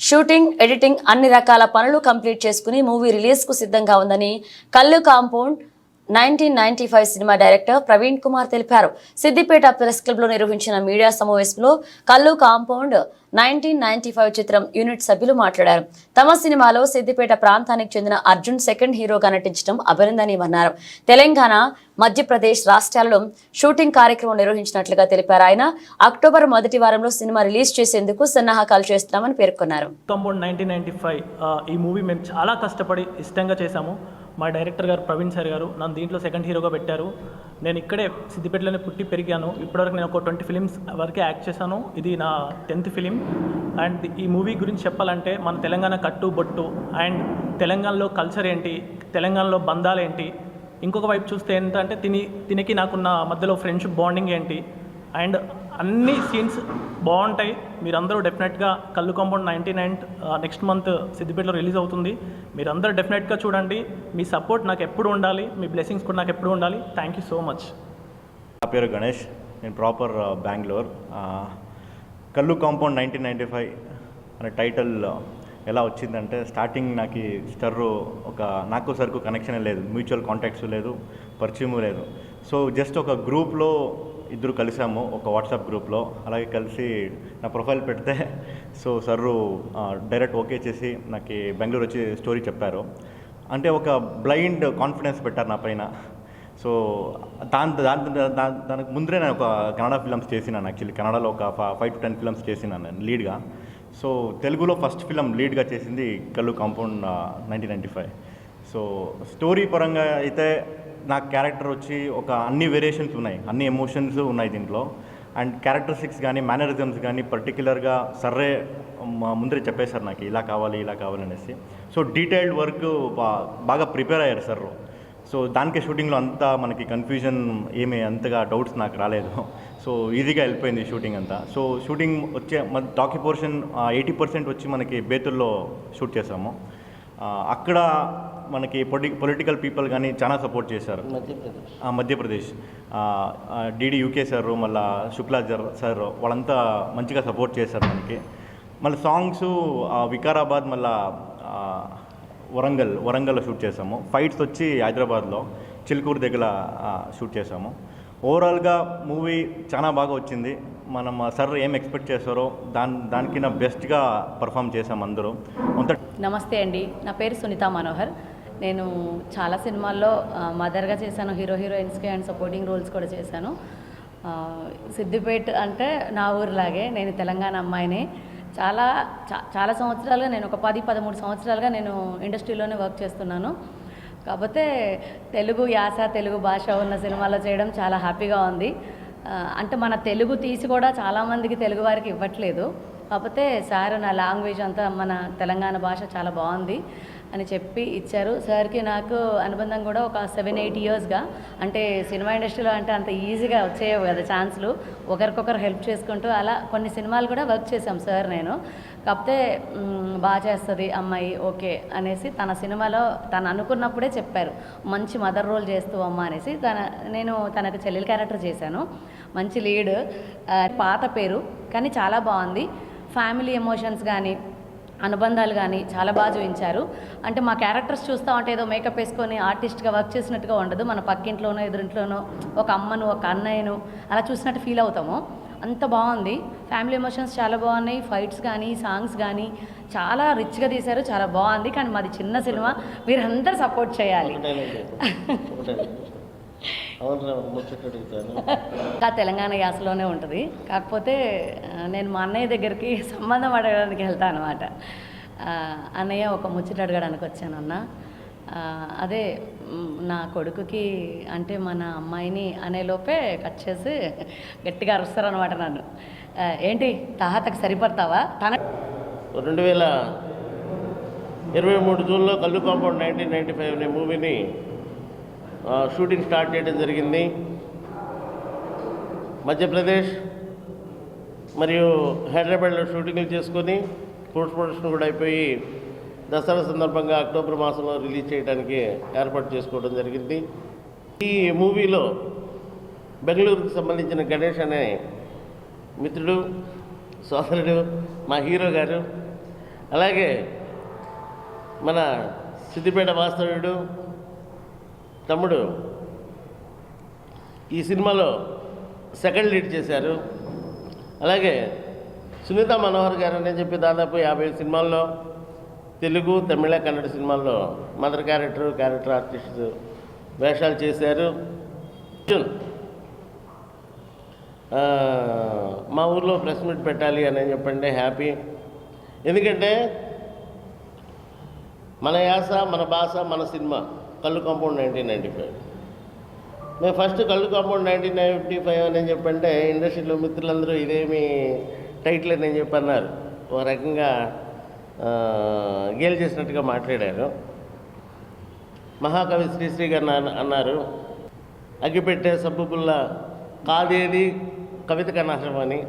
Shooting editing అన్ని రకాల పనులు కంప్లీట్ చేసుకుని మూవీ రిలీజ్కు సిద్ధంగా ఉందని Kallu compound nineteen ninety five cinema director Praveen Kumar తెలిపారు. సిద్దిపేట ప్రెస్ క్లబ్లో నిర్వహించిన మీడియా సమావేశంలో Kallu compound nineteen ninety five చిత్రం యూనిట్ సభ్యులు మాట్లాడారు. తమ సినిమాలో సిద్దిపేట ప్రాంతానికి చెందిన అర్జున్ సెకండ్ హీరోగా నటించడం అభినందనీయమన్నారు. తెలంగాణ మధ్యప్రదేశ్ రాష్ట్రాలలో షూటింగ్ కార్యక్రమం నిర్వహించినట్లుగా తెలిపారు. ఆయన అక్టోబర్ మొదటి వారంలో సినిమా రిలీజ్ చేసేందుకు సన్నాహకాలు చేస్తున్నామని పేర్కొన్నారు. కాంపౌండ్ నైన్టీన్ ఫైవ్ ఈ మూవీ మేము చాలా కష్టపడి ఇష్టంగా చేశాము. మా డైరెక్టర్ గారు ప్రవీణ్ సార్ గారు నన్ను దీంట్లో సెకండ్ హీరోగా పెట్టారు. నేను ఇక్కడే సిద్దిపేటలోనే పుట్టి పెరిగాను. ఇప్పటివరకు నేను ఒక ట్వంటీ ఫిలిమ్స్ వరకే యాక్ట్ చేశాను. ఇది నా టెన్త్ ఫిలిం అండ్ ఈ మూవీ గురించి చెప్పాలంటే మన తెలంగాణ కట్టు బొట్టు అండ్ తెలంగాణలో కల్చర్ ఏంటి తెలంగాణలో బంధాలు ఏంటి ఇంకొక వైపు చూస్తే ఏంటంటే తిని తినికి నాకున్న మధ్యలో ఫ్రెండ్షిప్ బాండింగ్ ఏంటి అండ్ అన్ని సీన్స్ బాగుంటాయి. మీరందరూ డెఫినెట్గా Kallu compound ninety nine next month సిద్దిపేటలో రిలీజ్ అవుతుంది. మీరందరూ డెఫినెట్గా చూడండి. మీ సపోర్ట్ నాకు ఎప్పుడు ఉండాలి మీ బ్లెస్సింగ్స్ కూడా నాకు ఎప్పుడు ఉండాలి. థ్యాంక్ యూ సో మచ్ నా పేరు గణేష్. నేను proper Bangalore Kallu compound nineteen ninety five అనే టైటిల్ ఎలా వచ్చిందంటే స్టార్టింగ్ నాకు స్టర్రు ఒక నాకు సరుకు కనెక్షన్ లేదు. మ్యూచువల్ కాంటాక్ట్స్ లేదు పరిచయము లేదు. సో జస్ట్ ఒక గ్రూప్లో ఇద్దరు కలిసాము ఒక వాట్సాప్ గ్రూప్లో. అలాగే కలిసి నా ప్రొఫైల్ పెడితే సో సర్రు డైరెక్ట్ ఓకే చేసి నాకు బెంగళూరు వచ్చి స్టోరీ చెప్పారు. అంటే ఒక బ్లైండ్ కాన్ఫిడెన్స్ పెట్టారు నా పైన. సో దాని దాని దానికి ముందరే నేను ఒక కన్నడ ఫిల్మ్స్ చేసినాను యాక్చువల్లీ. కన్నడలో ఒక ఫైవ్ టు టెన్ ఫిల్మ్స్ చేసినాను నేను లీడ్గా. సో తెలుగులో ఫస్ట్ ఫిలం లీడ్గా చేసింది Kallu compound nineteen ninety five. So story పరంగా అయితే నా క్యారెక్టర్ వచ్చి ఒక అన్ని వేరియేషన్స్ ఉన్నాయి. అన్ని ఎమోషన్స్ ఉన్నాయి దీంట్లో. అండ్ క్యారెక్టరిస్టిక్స్ కానీ మేనరిజమ్స్ కానీ పర్టికులర్గా సర్రే ముందరే చెప్పేశారు నాకు. ఇలా కావాలి ఇలా కావాలి అనేసి. సో డీటెయిల్డ్ వర్క్ బాగా ప్రిపేర్ అయ్యారు సార్ సో దానికే షూటింగ్లో అంతా మనకి కన్ఫ్యూజన్ ఏమీ అంతగా డౌట్స్ నాకు రాలేదు. సో ఈజీగా వెళ్ళిపోయింది షూటింగ్ అంతా. సో షూటింగ్ వచ్చే మన డాక్యూ పోర్షన్ ఎయిటీ పర్సెంట్ వచ్చి మనకి బేతుల్లో షూట్ చేసాము అక్కడ మనకి పొలి పొలిటికల్ పీపుల్ కానీ చాలా సపోర్ట్ చేశారు. ఆ, మధ్యప్రదేశ్. డిడి యూకే సార్ మళ్ళా శుక్లా జర్ సార్ వాళ్ళంతా మంచిగా సపోర్ట్ చేశారు మనకి. మళ్ళీ సాంగ్స్ వికారాబాద్ మళ్ళా వరంగల్ వరంగల్లో షూట్ చేసాము ఫైట్స్ వచ్చి హైదరాబాద్లో చిలుకూరు దగ్గర షూట్ చేసాము ఓవరాల్గా మూవీ చాలా బాగా వచ్చింది. మనం సార్ ఏం ఎక్స్పెక్ట్ చేస్తారో దాని దానికి నా బెస్ట్గా పర్ఫామ్ చేసాం అందరూ. అంత నమస్తే అండి. నా పేరు సునీత మనోహర్. నేను చాలా సినిమాల్లో మదర్గా చేశాను. హీరో హీరోయిన్స్కి అండ్ సపోర్టింగ్ రోల్స్ కూడా చేశాను. సిద్దిపేట అంటే నా ఊరిలాగే నేను తెలంగాణ అమ్మాయిని. చాలా చా- చాలా సంవత్సరాలుగా నేను ఒక పది పదమూడు సంవత్సరాలుగా నేను ఇండస్ట్రీలోనే వర్క్ చేస్తున్నాను. కాకపోతే తెలుగు యాస తెలుగు భాష ఉన్న సినిమాలో చేయడం చాలా హ్యాపీగా ఉంది. అంటే మన తెలుగు తీసి కూడా చాలామందికి తెలుగు వారికి ఇవ్వట్లేదు. కాకపోతే సార్ నా లాంగ్వేజ్ అంతా మన తెలంగాణ భాష చాలా బాగుంది. అని చెప్పి ఇచ్చారు. సార్కి నాకు అనుబంధం కూడా ఒక సెవెన్ ఎయిట్ ఇయర్స్గా అంటే సినిమా ఇండస్ట్రీలో అంటే అంత ఈజీగా వచ్చేవి కదా ఛాన్స్లు. ఒకరికొకరు హెల్ప్ చేసుకుంటూ అలా కొన్ని సినిమాలు కూడా వర్క్ చేశాం సార్ నేను. కాకపోతే బాగా చేస్తుంది అమ్మాయి ఓకే అనేసి తన సినిమాలో తను అనుకున్నప్పుడే చెప్పారు. మంచి మదర్ రోల్ చేస్తూ అమ్మ అనేసి తన నేను తనకు చెల్లెల క్యారెక్టర్ చేశాను. మంచి లీడ్ పాత పేరు కానీ చాలా బాగుంది. ఫ్యామిలీ ఎమోషన్స్ కానీ అనుబంధాలు కానీ చాలా బాగా చూపించారు అంటే మా క్యారెక్టర్స్ చూస్తూ ఉంటే ఏదో మేకప్ వేసుకొని ఆర్టిస్ట్గా వర్క్ చేసినట్టుగా ఉండదు. మన పక్కింట్లోనో ఎదురింట్లోనో ఒక అమ్మను ఒక అన్నయ్యను అలా చూసినట్టు ఫీల్ అవుతాము. అంత బాగుంది. ఫ్యామిలీ ఎమోషన్స్ చాలా బాగున్నాయి. ఫైట్స్ కానీ సాంగ్స్ కానీ చాలా రిచ్గా తీశారు. చాలా బాగుంది. కానీ మాది చిన్న సినిమా. మీరందరూ సపోర్ట్ చేయాలి. ఇంకా తెలంగాణ యాసలోనే ఉంటుంది. కాకపోతే ఆ, నేను మా అన్నయ్య దగ్గరికి సంబంధం అడగడానికి వెళ్తాను అనమాట అన్నయ్య ఒక ముచ్చట అడగడానికి వచ్చాను అన్న. ఆ, అదే నా కొడుకుకి అంటే మన అమ్మాయిని అనే లోపే కట్ చేసి గట్టిగా అరుస్తారనమాట నన్ను. ఆ, ఏంటి తాహతకు సరిపడతావా? తన రెండు వేల ఇరవై మూడు జూన్లో కల్లు కాంపౌండ్ నైన్టీన్ నైంటీ ఫైవ్ అనే మూవీని ఆ, షూటింగ్ స్టార్ట్ చేయడం జరిగింది. మధ్యప్రదేశ్ మరియు హైదరాబాద్లో షూటింగ్లు చేసుకొని పోస్ట్ ప్రొడక్షన్ కూడా అయిపోయి దసరా సందర్భంగా అక్టోబర్ మాసంలో రిలీజ్ చేయడానికి ఏర్పాటు చేసుకోవడం జరిగింది. ఈ మూవీలో బెంగళూరుకు సంబంధించిన గణేష్ అనే మిత్రుడు సోదరుడు మా హీరో గారు అలాగే మన సిద్దిపేట వాస్తవ్యుడు తమ్ముడు ఈ సినిమాలో సెకండ్ లీడ్ చేశారు. అలాగే సునీత మనోహర్ గారు అని చెప్పి దాదాపు యాభై సినిమాల్లో తెలుగు తమిళ కన్నడ సినిమాల్లో మదర్ క్యారెక్టర్ క్యారెక్టర్ ఆర్టిస్ట్ వేషాలు చేశారు. అర్జున్ మా ఊర్లో ప్రెస్ మీట్ పెట్టాలి అని చెప్పండి హ్యాపీ. ఎందుకంటే మన యాస మన భాష మన cinema. Kallu compound nineteen ninety five మేము first Kallu compound nineteen ninety five అని చెప్పంటే ఇండస్ట్రీలో మిత్రులందరూ ఇదేమి టైటిల్ అని చెప్పి అన్నారు ఒక రకంగా గేల్ చేసినట్టుగా మాట్లాడారు. మహాకవి శ్రీశ్రీ గారు అన్న- అన్నారు. అగ్గిపెట్టే సబ్బుబుల్ల కాదేది కవిత కన్నాశం అని.